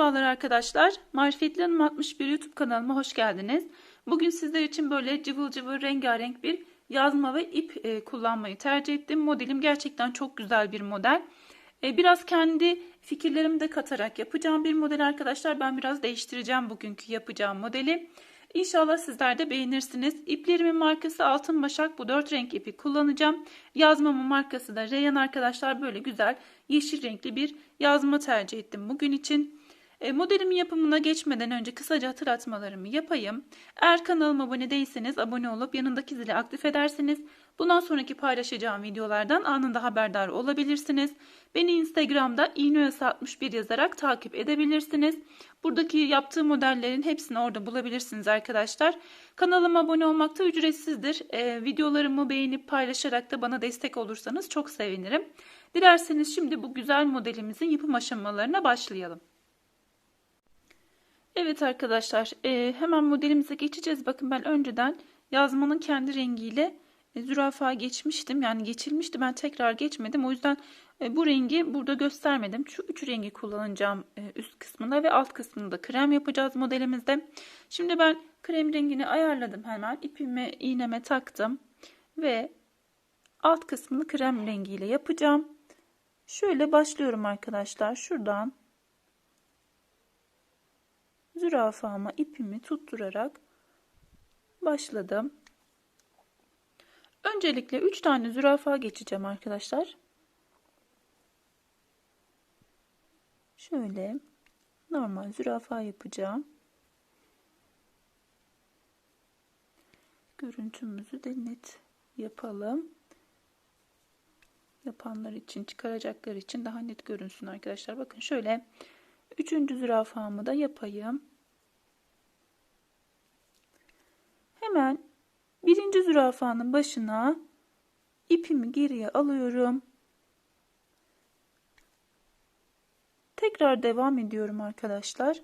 Merhabalar arkadaşlar. Marifetli Hanım 61 YouTube kanalıma hoş geldiniz. Bugün sizler için böyle cıvıl cıvıl rengarenk bir yazma ve ip e, kullanmayı tercih ettim. Modelim gerçekten çok güzel bir model. E, biraz kendi fikirlerimi de katarak yapacağım bir model arkadaşlar. Ben biraz değiştireceğim bugünkü yapacağım modeli. İnşallah sizler de beğenirsiniz. İplerimin markası Altın Başak. Bu dört renk ipi kullanacağım. Yazmamın markası da Reyhan arkadaşlar. Böyle güzel yeşil renkli bir yazma tercih ettim bugün için. E, modelimin yapımına geçmeden önce kısaca hatırlatmalarımı yapayım. Eğer kanalıma abone değilseniz abone olup yanındaki zili aktif ederseniz bundan sonraki paylaşacağım videolardan anında haberdar olabilirsiniz. Beni Instagram'da iğneoyası61 yazarak takip edebilirsiniz. Buradaki yaptığım modellerin hepsini orada bulabilirsiniz arkadaşlar. Kanalıma abone olmak da ücretsizdir. E, videolarımı beğenip paylaşarak da bana destek olursanız çok sevinirim. Dilerseniz şimdi bu güzel modelimizin yapım aşamalarına başlayalım. Evet arkadaşlar e, hemen modelimize geçeceğiz. Bakın ben önceden yazmanın kendi rengiyle e, zürafa geçmiştim. Yani geçilmişti ben tekrar geçmedim. O yüzden e, bu rengi burada göstermedim. Şu üç rengi kullanacağım e, üst kısmında ve alt kısmında krem yapacağız modelimizde. Şimdi ben krem rengini ayarladım hemen. İpimi iğneme taktım ve alt kısmını krem rengiyle yapacağım. Şöyle başlıyorum arkadaşlar. Şuradan zürafama ipimi tutturarak başladım. Öncelikle 3 tane zürafa geçeceğim arkadaşlar. Şöyle normal zürafa yapacağım. Görüntümüzü de net yapalım. Yapanlar için, çıkaracaklar için daha net görünsün arkadaşlar. Bakın şöyle üçüncü zürafamı da yapayım. Hemen birinci zürafanın başına ipimi geriye alıyorum. Tekrar devam ediyorum arkadaşlar.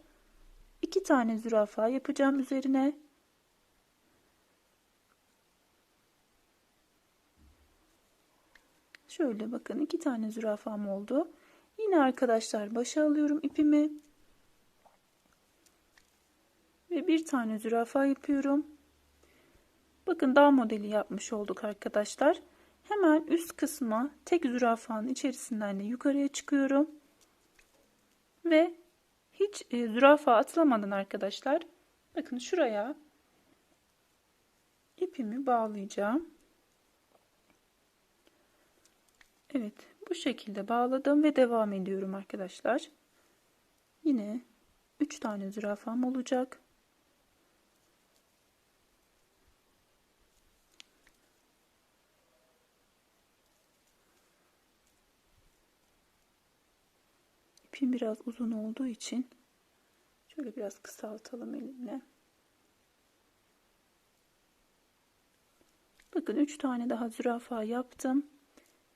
İki tane zürafa yapacağım üzerine. Şöyle bakın iki tane zürafam oldu. Yine arkadaşlar başa alıyorum ipimi. Ve bir tane zürafa yapıyorum. Bakın dağ modeli yapmış olduk arkadaşlar. Hemen üst kısma tek zürafanın içerisinden de yukarıya çıkıyorum. Ve hiç e, zürafa atlamadan arkadaşlar bakın şuraya ipimi bağlayacağım. Evet bu şekilde bağladım ve devam ediyorum arkadaşlar. Yine 3 tane zürafam olacak. İpim biraz uzun olduğu için şöyle biraz kısaltalım elimle. Bakın 3 tane daha zürafa yaptım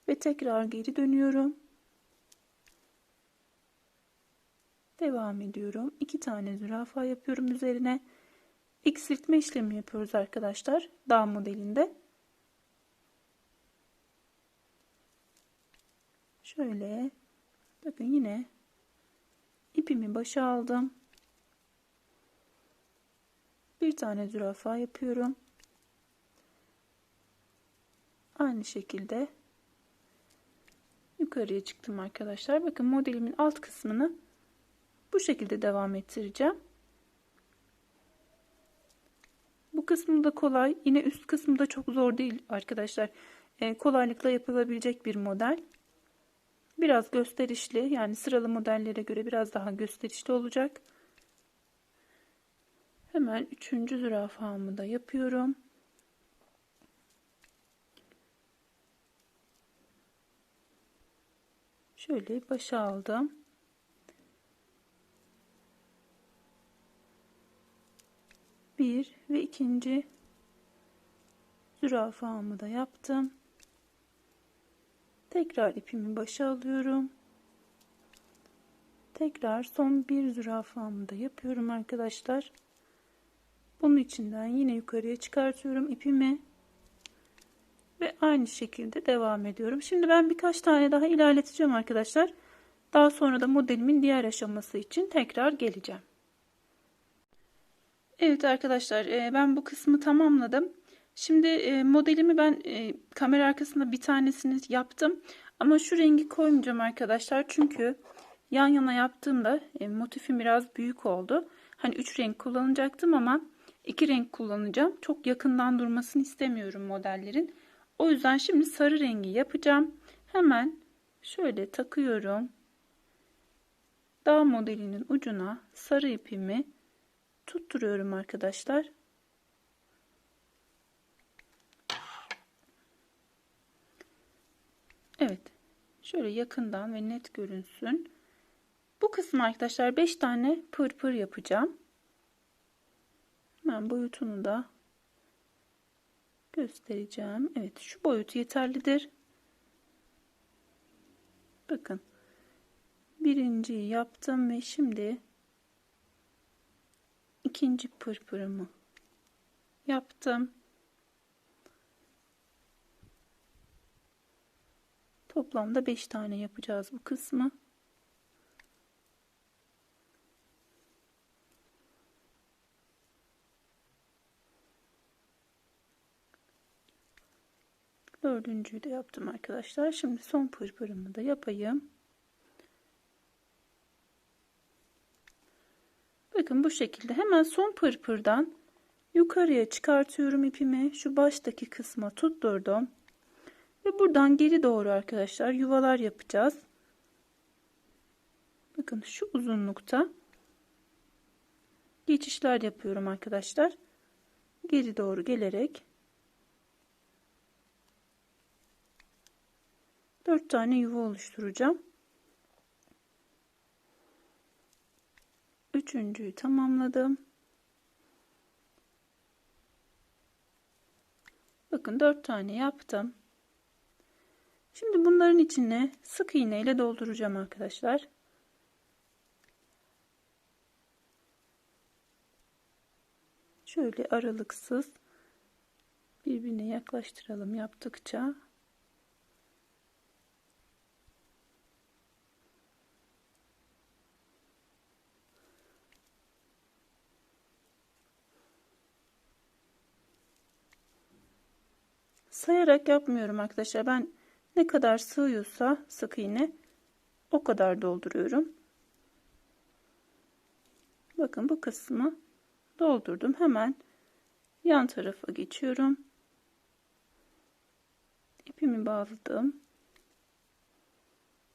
ve tekrar geri dönüyorum. Devam ediyorum. 2 tane zürafa yapıyorum üzerine. Eksiltme işlemi yapıyoruz arkadaşlar. Dağ modelinde. Şöyle bakın yine ipimi başa aldım. Bir tane zürafa yapıyorum. Aynı şekilde yukarıya çıktım arkadaşlar. Bakın modelimin alt kısmını bu şekilde devam ettireceğim. Bu kısmı da kolay. Yine üst kısmı da çok zor değil arkadaşlar. Ee, kolaylıkla yapılabilecek bir model. Biraz gösterişli yani sıralı modellere göre biraz daha gösterişli olacak. Hemen üçüncü zürafamı da yapıyorum. Şöyle başa aldım. Bir ve ikinci zürafamı da yaptım. Tekrar ipimi başa alıyorum. Tekrar son bir zürafamı da yapıyorum arkadaşlar. Bunun içinden yine yukarıya çıkartıyorum ipimi. Ve aynı şekilde devam ediyorum. Şimdi ben birkaç tane daha ilerleteceğim arkadaşlar. Daha sonra da modelimin diğer aşaması için tekrar geleceğim. Evet arkadaşlar e, ben bu kısmı tamamladım. Şimdi e, modelimi ben e, kamera arkasında bir tanesini yaptım. Ama şu rengi koymayacağım arkadaşlar. Çünkü yan yana yaptığımda motifim biraz büyük oldu. Hani 3 renk kullanacaktım ama 2 renk kullanacağım. Çok yakından durmasını istemiyorum modellerin. O yüzden şimdi sarı rengi yapacağım. Hemen şöyle takıyorum. Dağ modelinin ucuna sarı ipimi tutturuyorum arkadaşlar. Evet. Şöyle yakından ve net görünsün. Bu kısmı arkadaşlar 5 tane pırpır yapacağım. Ben boyutunu da göstereceğim. Evet şu boyut yeterlidir. Bakın. Birinciyi yaptım ve şimdi ikinci pırpırımı yaptım. Toplamda 5 tane yapacağız bu kısmı. Dördüncüyü de yaptım arkadaşlar. Şimdi son pırpırımı da yapayım. Bakın bu şekilde hemen son pırpırdan yukarıya çıkartıyorum ipimi. Şu baştaki kısma tutturdum. Ve buradan geri doğru arkadaşlar yuvalar yapacağız. Bakın şu uzunlukta geçişler yapıyorum arkadaşlar. Geri doğru gelerek 4 tane yuva oluşturacağım. Üçüncüyü tamamladım. Bakın 4 tane yaptım. Şimdi bunların içine sık iğne ile dolduracağım arkadaşlar. Şöyle aralıksız birbirine yaklaştıralım yaptıkça. Sayarak yapmıyorum arkadaşlar. Ben ne kadar sığıyorsa sık iğne o kadar dolduruyorum. Bakın bu kısmı doldurdum. Hemen yan tarafa geçiyorum. İpimi bağladım.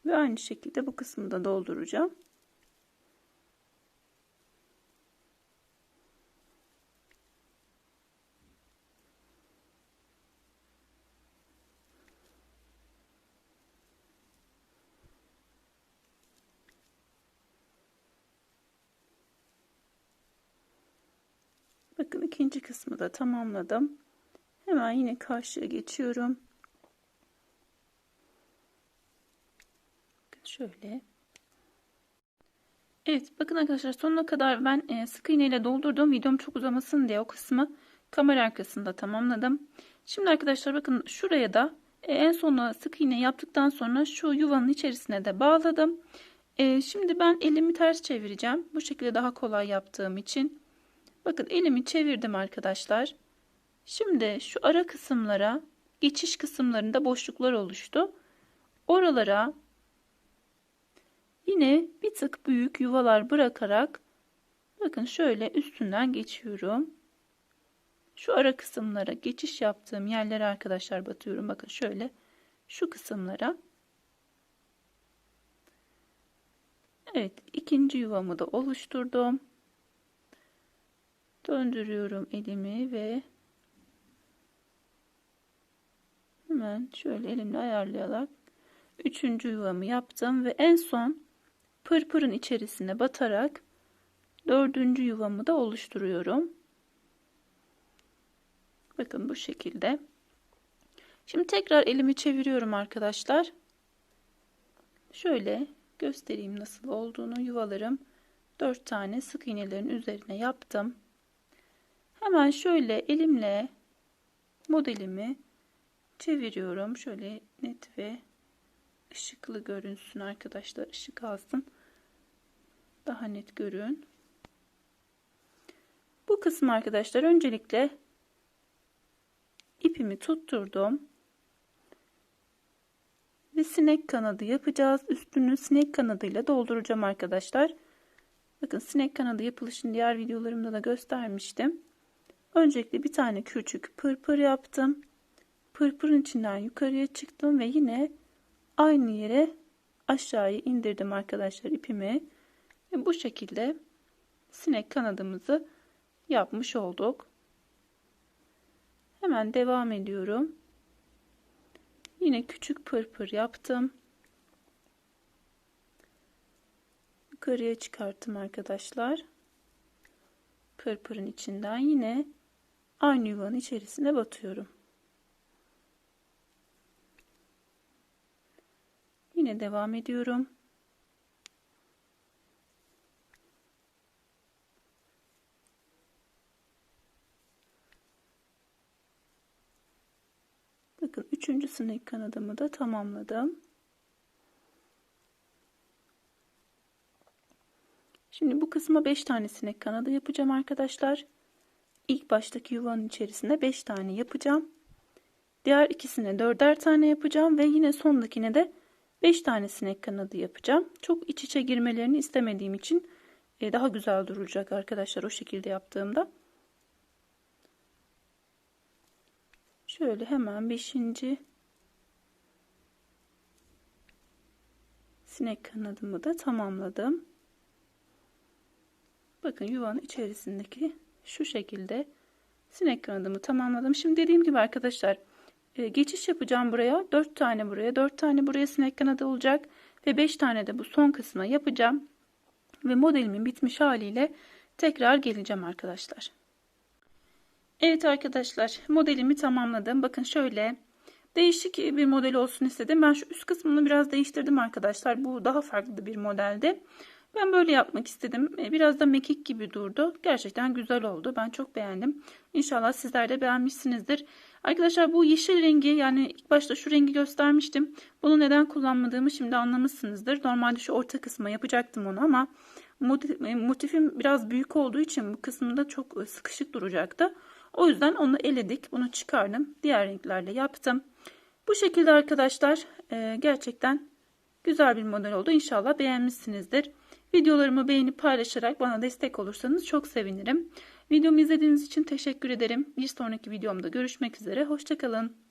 Ve aynı şekilde bu kısmı da dolduracağım. Bakın ikinci kısmı da tamamladım. Hemen yine karşıya geçiyorum. Şöyle. Evet bakın arkadaşlar sonuna kadar ben e, sık iğne ile doldurdum. Videom çok uzamasın diye o kısmı kamera arkasında tamamladım. Şimdi arkadaşlar bakın şuraya da e, en sona sık iğne yaptıktan sonra şu yuvanın içerisine de bağladım. E, şimdi ben elimi ters çevireceğim. Bu şekilde daha kolay yaptığım için. Bakın elimi çevirdim arkadaşlar. Şimdi şu ara kısımlara geçiş kısımlarında boşluklar oluştu. Oralara yine bir tık büyük yuvalar bırakarak bakın şöyle üstünden geçiyorum. Şu ara kısımlara geçiş yaptığım yerlere arkadaşlar batıyorum. Bakın şöyle şu kısımlara. Evet ikinci yuvamı da oluşturdum döndürüyorum elimi ve hemen şöyle elimle ayarlayarak üçüncü yuvamı yaptım ve en son pırpırın içerisine batarak dördüncü yuvamı da oluşturuyorum. Bakın bu şekilde. Şimdi tekrar elimi çeviriyorum arkadaşlar. Şöyle göstereyim nasıl olduğunu. Yuvalarım 4 tane sık iğnelerin üzerine yaptım. Hemen şöyle elimle modelimi çeviriyorum. Şöyle net ve ışıklı görünsün arkadaşlar. ışık alsın. Daha net görün. Bu kısmı arkadaşlar öncelikle ipimi tutturdum. Ve sinek kanadı yapacağız. Üstünü sinek kanadıyla dolduracağım arkadaşlar. Bakın sinek kanadı yapılışını diğer videolarımda da göstermiştim. Öncelikle bir tane küçük pırpır yaptım. Pırpırın içinden yukarıya çıktım ve yine aynı yere aşağıya indirdim arkadaşlar ipimi. Ve bu şekilde sinek kanadımızı yapmış olduk. Hemen devam ediyorum. Yine küçük pırpır yaptım. Yukarıya çıkarttım arkadaşlar. Pırpırın içinden yine aynı yuvanın içerisine batıyorum. Yine devam ediyorum. Bakın üçüncü sinek kanadımı da tamamladım. Şimdi bu kısma 5 tane sinek kanadı yapacağım arkadaşlar. İlk baştaki yuvanın içerisinde 5 tane yapacağım. Diğer ikisine 4'er tane yapacağım ve yine sondakine de 5 tane sinek kanadı yapacağım. Çok iç içe girmelerini istemediğim için e, daha güzel duracak arkadaşlar o şekilde yaptığımda. Şöyle hemen 5. sinek kanadımı da tamamladım. Bakın yuvanın içerisindeki şu şekilde sinek kanadımı tamamladım. Şimdi dediğim gibi arkadaşlar e, geçiş yapacağım buraya. 4 tane buraya, 4 tane buraya sinek kanadı olacak ve 5 tane de bu son kısma yapacağım. Ve modelimin bitmiş haliyle tekrar geleceğim arkadaşlar. Evet arkadaşlar modelimi tamamladım. Bakın şöyle değişik bir model olsun istedim. Ben şu üst kısmını biraz değiştirdim arkadaşlar. Bu daha farklı bir modeldi. Ben böyle yapmak istedim. E, biraz da mekik gibi durdu. Gerçekten güzel oldu. Ben çok beğendim. İnşallah sizler de beğenmişsinizdir. Arkadaşlar bu yeşil rengi yani ilk başta şu rengi göstermiştim. Bunu neden kullanmadığımı şimdi anlamışsınızdır. Normalde şu orta kısma yapacaktım onu ama e, motifim biraz büyük olduğu için bu kısmında çok e, sıkışık duracaktı. O yüzden onu eledik. Bunu çıkardım. Diğer renklerle yaptım. Bu şekilde arkadaşlar gerçekten güzel bir model oldu. İnşallah beğenmişsinizdir. Videolarımı beğenip paylaşarak bana destek olursanız çok sevinirim. Videomu izlediğiniz için teşekkür ederim. Bir sonraki videomda görüşmek üzere. Hoşçakalın.